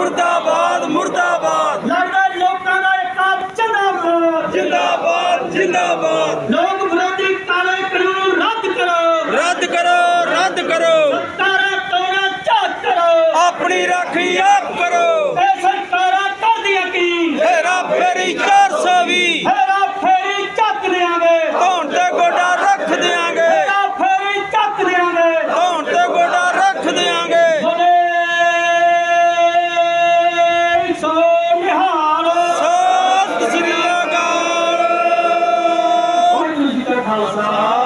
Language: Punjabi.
ਮੁਰਦਾਬਾਦ ਮੁਰਦਾਬਾਦ। ਲੜਦਾ ਲੋਕਾਂ ਦਾ ਇਕਾਬ ਜਿੰਦਾਬਾਦ। ਜਿੰਦਾਬਾਦ ਜਿੰਦਾਬਾਦ। ਲੋਕ ਵਿਰੋਧੀ ਕਾਲੇ ਕਾਨੂੰਨ ਰੱਦ ਕਰੋ। ਰੱਦ ਕਰੋ ਰੱਦ ਕਰੋ। ਸਤਾਰਾ ਤੋੜਾ ਝਾਕ ਕਰੋ। ਆਪਣੀ ਰਾਖੀ ਆਪ ਕਰੋ। ਇਹ ਸਰਕਾਰਾਂ ਕਰਦੀਆਂ ਕੀ? ਫੇਰਾ ਫੇਰੀ খালসা